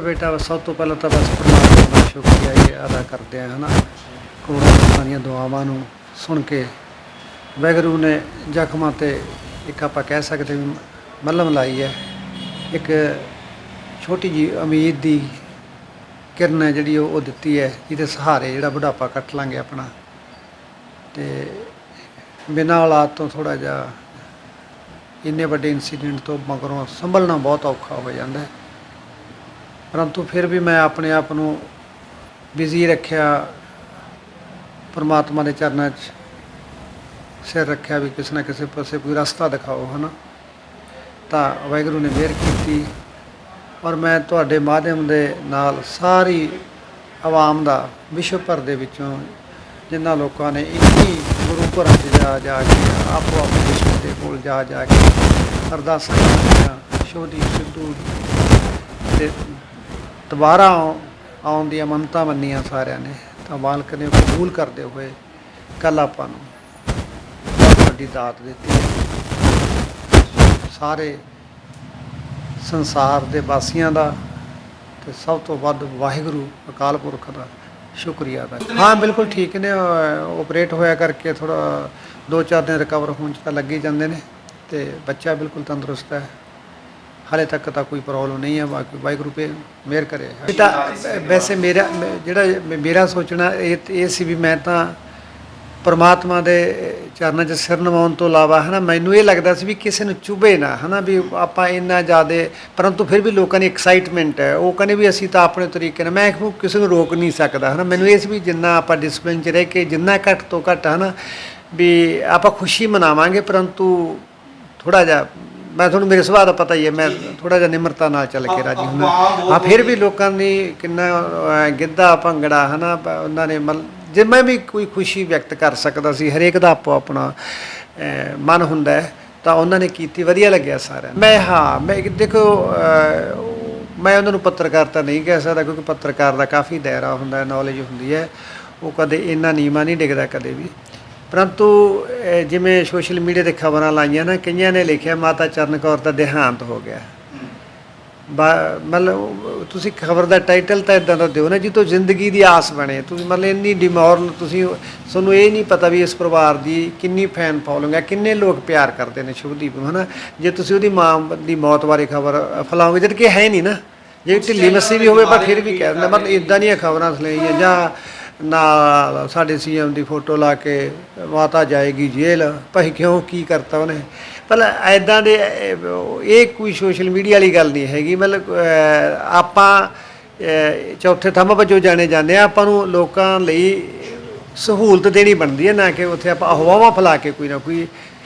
ਅਸੀਂ ਤਾਂ ਬੇਟਾ ਸਭ ਤੋਂ ਪਹਿਲਾਂ ਤਾਂ ਬਸ ਪਰਮਾਤਮਾ ਦਾ ਸ਼ੁਕਰੀਆ ਜੀ ਅਦਾ ਕਰਦੇ ਆ ਹਨਾ? ਕਰੋੜਾਂ ਲੋਕਾਂ ਦੀਆਂ ਦੁਆਵਾਂ ਨੂੰ ਸੁਣ ਕੇ ਵਾਹਿਗੁਰੂ ਨੇ ਜ਼ਖਮਾਂ ਤੇ ਇੱਕ ਆਪਾਂ ਕਹਿ ਸਕਦੇ ਵੀ ਮੱਲਮ ਲਾਈ ਹੈ। ਇੱਕ ਛੋਟੀ ਜੀ ਉਮੀਦ ਦੀ ਕਿਰਨ ਹੈ ਜਿਹੜੀ ਉਹ ਦਿੱਤੀ ਹੈ, ਜਿਹਦੇ ਸਹਾਰੇ ਜਿਹੜਾ ਬੁਢਾਪਾ ਕੱਟ ਲਾਂਗੇ ਆਪਣਾ। ਤੇ ਬਿਨਾਂ ਔਲਾਦ ਤੋਂ ਥੋੜਾ ਜਿਹਾ ਇੰਨੇ ਵੱਡੇ ਇਨਸੀਡੈਂਟ ਤੋਂ ਮਗਰੋਂ ਸੰਭਲਣਾ ਬਹੁਤ ਔਖਾ ਹੋ ਜਾਂਦਾ ਹੈ। ਪਰੰਤੂ ਫਿਰ ਵੀ ਮੈਂ ਆਪਣੇ ਆਪ ਨੂੰ ਬਿਜ਼ੀ ਰੱਖਿਆ, ਪਰਮਾਤਮਾ ਦੇ ਚਰਨਾਂ 'ਚ ਸਿਰ ਰੱਖਿਆ ਵੀ ਕਿਸੇ ਨਾ ਕਿਸੇ ਪਾਸੇ ਕੋਈ ਰਸਤਾ ਦਿਖਾਓ, ਹਨਾ? ਤਾਂ ਵਾਹਿਗੁਰੂ ਨੇ ਮਿਹਰ ਕੀਤੀ ਔਰ ਮੈਂ ਤੁਹਾਡੇ ਮਾਧਿਅਮ ਦੇ ਨਾਲ ਸਾਰੀ ਆਵਾਮ ਦਾ ਵਿਸ਼ਵ ਭਰ ਦੇ ਵਿੱਚੋਂ ਜਿਨ੍ਹਾਂ ਲੋਕਾਂ ਨੇ ਇੰਨੀ ਗੁਰੂ ਘਰਾਂ 'ਚ ਜਾ ਜਾ ਕੇ ਆਪੋ ਆਪਣੇ ਵਿਸ਼ਵ ਦੇ ਕੋਲ ਜਾ ਜਾ ਕੇ ਅਰਦਾਸਾਂ ਕੀਤੀਆਂ, ਸ਼ੋਧੀ, ਸਿੱਧੂ ਤੇ ਦੁਬਾਰਾ ਆਉ- ਆਉਣ ਦੀਆਂ ਮੰਨਤਾਂ ਮੰਨੀਆਂ ਸਾਰਿਆਂ ਨੇ। ਤਾਂ ਮਾਲਕ ਨੇ ਕਬੂਲ ਕਰਦੇ ਹੋਏ ਕੱਲ ਆਪਾਂ ਨੂੰ ਬਹੁਤ ਵੱਡੀ ਦਾਤ ਦਿੱਤੀ। ਸਾਰੇ ਸੰਸਾਰ ਦੇ ਵਾਸੀਆਂ ਦਾ ਤੇ ਸਭ ਤੋਂ ਵੱਧ ਵਾਹਿਗੁਰੂ, ਅਕਾਲ ਪੁਰਖ ਦਾ ਸ਼ੁਕਰੀਆ ਦਾ ਹਾਂ, ਬਿਲਕੁਲ ਠੀਕ ਨੇ। ਆਪਰੇਟ ਹੋਇਆ ਕਰਕੇ ਥੋੜਾ ਦੋ ਚਾਰ ਦਿਨ ਰਿਕਵਰ ਹੋਣ ਚ ਤਾਂ ਲੱਗੇ ਜਾਂਦੇ ਨੇ ਤੇ ਬੱਚਾ ਬਿਲਕੁਲ ਤੰਦਰੁਸਤ ਹੈ। ਹਾਲੇ ਤੱਕ ਤਾਂ ਕੋਈ ਪ੍ਰੋਬਲਮ ਨਹੀਂ ਹੈ, ਬਾਕੀ ਵਾਹਿਗੁਰੂ ਪੇ ਮਿਹਰ ਕਰੇ। ਤਾਂ ਵੈਸੇ ਮੇਰਾ ਮੈਂ- ਜਿਹੜਾ ਮੇਰਾ ਸੋਚਣਾ, ਇਹ ਇਹ ਸੀ ਵੀ ਮੈਂ ਤਾਂ ਪਰਮਾਤਮਾ ਦੇ ਚਰਨਾਂ 'ਚ ਸਿਰ ਨਵਾਉਣ ਤੋਂ ਇਲਾਵਾ, ਹਨਾ, ਮੈਨੂੰ ਇਹ ਲੱਗਦਾ ਸੀ ਵੀ ਕਿਸੇ ਨੂੰ ਚੁਭੇ ਨਾ, ਹਨਾ, ਵੀ ਆਪਾਂ ਇੰਨਾ ਜ਼ਿਆਦਾ, ਪਰੰਤੂ ਫਿਰ ਵੀ ਲੋਕਾਂ ਦੀ ਐਕਸਾਈਟਮੈਂਟ ਹੈ। ਉਹ ਕਹਿੰਦੇ ਵੀ ਅਸੀਂ ਤਾਂ ਆਪਣੇ ਤਰੀਕੇ ਨਾਲ, ਮੈਂ ਕਿਸੇ ਨੂੰ ਰੋਕ ਨਹੀਂ ਸਕਦਾ, ਹਨਾ, ਮੈਨੂੰ ਇਹ ਸੀ ਵੀ ਜਿੰਨਾ ਆਪਾਂ ਡਿਸਪਲਿਨ 'ਚ ਰਹਿ ਕੇ, ਜਿੰਨਾ ਘੱਟ ਤੋਂ ਘੱਟ, ਹਨਾ, ਵੀ ਆਪਾਂ ਖੁਸ਼ੀ ਮਨਾਵਾਂਗੇ, ਪਰੰਤੂ ਥੋੜਾ ਜਿਹਾ ਮੈਂ ਤੁਹਾਨੂੰ ਮੇਰੇ ਸੁਭਾਅ ਦਾ ਪਤਾ ਹੀ ਹੈ ਮੈਂ ਥੋੜਾ ਜਿਹਾ ਨਿਮਰਤਾ ਨਾਲ ਚੱਲ ਕੇ ਰਾਜੀ ਹੁੰਦਾ। ਹਾਂ ਫਿਰ ਵੀ ਲੋਕਾਂ ਦੀ ਕਿੰਨਾ ਗਿੱਧਾ ਭੰਗੜਾ ਹਨਾ ਉਹਨਾਂ ਨੇ ਜੇ ਮੈਂ ਵੀ ਕੋਈ ਖੁਸ਼ੀ ਵਿਅਕਤ ਕਰ ਸਕਦਾ ਸੀ ਹਰੇਕ ਦਾ ਆਪੋ ਆਪਣਾ ਮਨ ਹੁੰਦਾ ਹੈ ਤਾਂ ਉਹਨਾਂ ਨੇ ਕੀਤੀ ਵਧੀਆ ਲੱਗਿਆ ਸਾਰਿਆਂ ਨੂੰ। ਮੈਂ ਹਾਂ ਮੈਂ ਦੇਖੋ ਮੈਂ ਉਹਨਾਂ ਨੂੰ ਪੱਤਰਕਾਰਤਾ ਨਹੀਂ ਕਹਿ ਸਕਦਾ ਕਿਉਂਕਿ ਪੱਤਰਕਾਰ ਦਾ ਕਾਫੀ ਦਾਇਰਾ ਹੁੰਦਾ ਹੈ ਨੌਲੇਜ ਹੁੰਦੀ ਹੈ। ਉਹ ਕਦੇ ਇੰਨਾ ਨੀਵਾਂ ਨਹੀਂ ਡਿੱਗਦਾ ਕਦੇ ਵੀ। ਪਰੰਤੂ ਜਿਵੇਂ ਸੋਸ਼ਲ ਮੀਡੀਆ ਤੇ ਖਬਰਾਂ ਲਾਈਆਂ ਨਾ, ਕਈਆਂ ਨੇ ਲਿਖਿਆ, ਮਾਤਾ ਚਰਨ ਕੌਰ ਦਾ ਦੇਹਾਂਤ ਹੋ ਗਿਆ। ਬਾ- ਮਤਲਬ ਤੁਸੀਂ ਖਬਰ ਦਾ ਟਾਈਟਲ ਤਾਂ ਇਦਾਂ ਦਾ ਦਿਓ ਨਾ ਜਿੱਤੋਂ ਜ਼ਿੰਦਗੀ ਦੀ ਆਸ ਬਣੇ। ਤੁਸੀਂ ਮਤਲਬ ਇੰਨੀ ਡਿਮੋਰਲ, ਤੁਸੀਂ ਤੁਹਾਨੂੰ ਇਹ ਨਹੀਂ ਪਤਾ ਵੀ ਇਸ ਪਰਿਵਾਰ ਦੀ ਕਿੰਨੀ ਫੈਨ ਫੋਲੋਇੰਗ ਹੈ, ਕਿੰਨੇ ਲੋਕ ਪਿਆਰ ਕਰਦੇ ਨੇ ਸ਼ੁਭਦੀਪ ਨੂੰ, ਹਨਾ? ਜੇ ਤੁਸੀਂ ਉਹਦੀ ਮਾਂ ਦੀ ਮੌਤ ਬਾਰੇ ਖਬਰ ਫੈਲਾਓਗੇ, ਜਦ ਕਿ ਹੈ ਨਹੀਂ ਨਾ। ਜੇ ਢਿੱਲੀ ਮੱਸੀ ਵੀ ਹੋਵੇ, ਪਰ ਫਿਰ ਵੀ ਕਹਿ ਦਿੰਦਾ ਮਤਲਬ ਇਦਾਂ ਦੀਆਂ ਖਬਰਾਂ ਸਲਾਈਆਂ ਜਾਂ ਨਾਲ ਸਾਡੇ ਸੀਐਮ ਦੀ ਫੋਟੋ ਲਾ ਕੇ ਮਾਤਾ ਜਾਏਗੀ ਜੇਲ੍ਹ। ਭਾਈ ਕਿਉਂ, ਕੀ ਕਰਤਾ ਉਹਨੇ? ਪਰ ਐਦਾਂ ਦੇ, ਇਹ ਕੋਈ ਸੋਸ਼ਲ ਮੀਡੀਆ ਵਾਲੀ ਗੱਲ ਨਹੀਂ ਹੈਗੀ। ਮਤਲਬ ਆਪਾਂ ਚੌਥੇ ਥੰਮ ਵਜੋਂ ਜਾਣੇ ਜਾਂਦੇ ਆ ਆਪਾਂ ਨੂੰ ਲੋਕਾਂ ਲਈ ਸਹੂਲਤ ਦੇਣੀ ਬਣਦੀ ਹੈ, ਨਾ ਕਿ ਉੱਥੇ ਆਪਾਂ ਅਹਵਾਵਾਂ ਫੈਲਾ ਕੇ ਕੋਈ ਨਾ ਕੋਈ